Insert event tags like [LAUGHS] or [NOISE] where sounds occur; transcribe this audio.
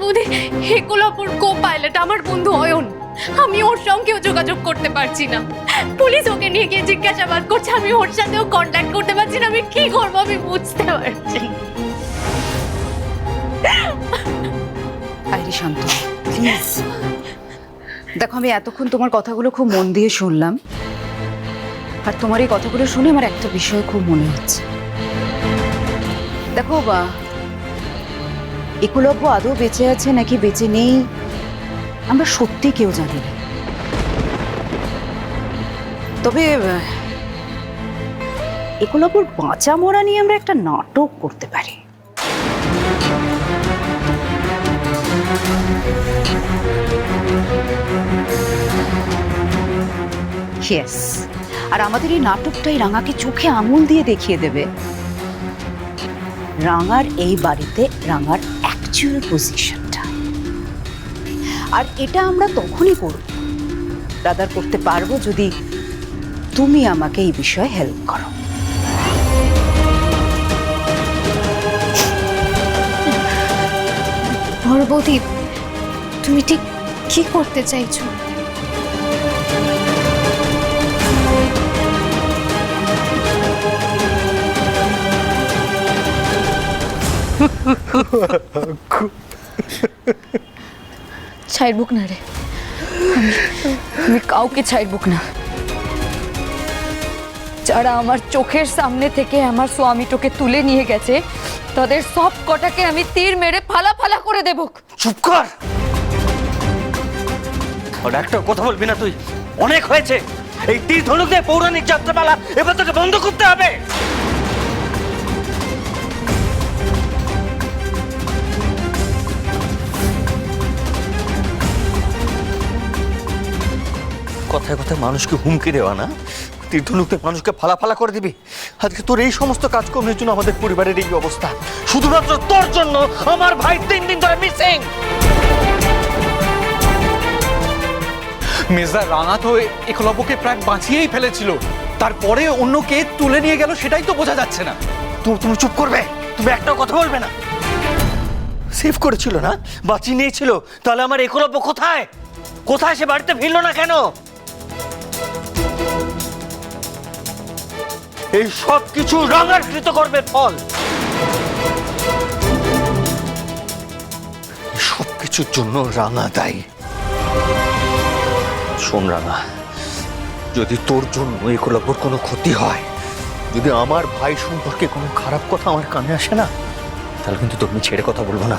বৌদি হেকুলাপুর co pilot আমার বন্ধু অয়ন, আমি ওর সঙ্গেও যোগাযোগ করতে পারছি না। পুলিশ ওকে নিয়ে গিয়ে জিজ্ঞাসাবাদ করছে, আমি ওর সাথেও কন্ট্যাক্ট করতে পারছি না, আমি কি করব আমি বুঝতে পারছি। আইরি শান্ত প্লিজ দেখো, আমি এতক্ষণ তোমার কথাগুলো খুব মন দিয়ে শুনলাম, আর তোমার এই কথাগুলো শুনে আমার একটা বিষয় খুব মনে হচ্ছে। দেখো বা একলব্য আদৌ বেঁচে আছে নাকি বেঁচে নেই আমরা সত্যি কেউ জানি না। তবে আহ, একলব্যর বাঁচা মরা নিয়ে আমরা একটা নাটক করতে পারি। ইয়েস আর আমাদের এই নাটকটাই রাঙাকে চোখে আঙুল দিয়ে দেখিয়ে দেবে। রাঙার এই বাড়িতে রাঙার অ্যাকচুয়াল পজিশনটা আর এটা আমরা তখনই করব। রাদার করতে পারব যদি তুমি আমাকে এই বিষয়ে হেল্প করো। বড় বৌদি তুমি ঠিক কি করতে চাইছো? [LAUGHS] ছাইড়বুক না রে। আমি- কাউকে ছাইড়বুক না। যারা আমার চোখের সামনে থেকে আমার স্বামীটোকে তুলে নিয়ে গেছে, তাদের সব কটাকে আমি তীর মেরে ফালা ফালা করে দেব। চুপ কর! একটা কথা বলবি না তুই। অনেক হয়েছে। এই তীর ধনুক দিয়ে পৌরাণিক যাত্রাপালা এবার তোকে বন্ধ করতে হবে। কথায় কথায় মানুষকে হুমকি দেওয়া না? তীর মানুষকে ফালা ফালা করে দিবি? আজকে তোর এই সমস্ত কাজকর্মের জন্য আমাদের পরিবারের এই অবস্থা। শুধুমাত্র তোর জন্য আমার ভাই তিন দিন ধরে মিসিং মেজদা রাঙা তো একলব্যকে প্রায় বাঁচিয়েই ফেলেছিল। তারপরে অন্য কে তুলে নিয়ে গেল সেটাই তো বোঝা যাচ্ছে না। তুমি তুমি চুপ করবে। তুমি একটাও কথা বলবে না। সেভ করেছিল না? বাঁচিয়ে নিয়েছিল? তাহলে আমার একলব্য কোথায়? কোথায় সে বাড়িতে ফিরলো না কেন? এই সব কিছু রাঙার কৃতকর্মের ফল। এই সব কিছুর জন্য রাঙা দায়ী। শোন রাঙা, যদি তোর জন্য একলব্যর কোনো ক্ষতি হয়, যদি আমার ভাই সম্পর্কে কোনো খারাপ কথা আমার কানে আসে না, তাহলে কিন্তু তোকে আমি ছেড়ে কথা বলব না।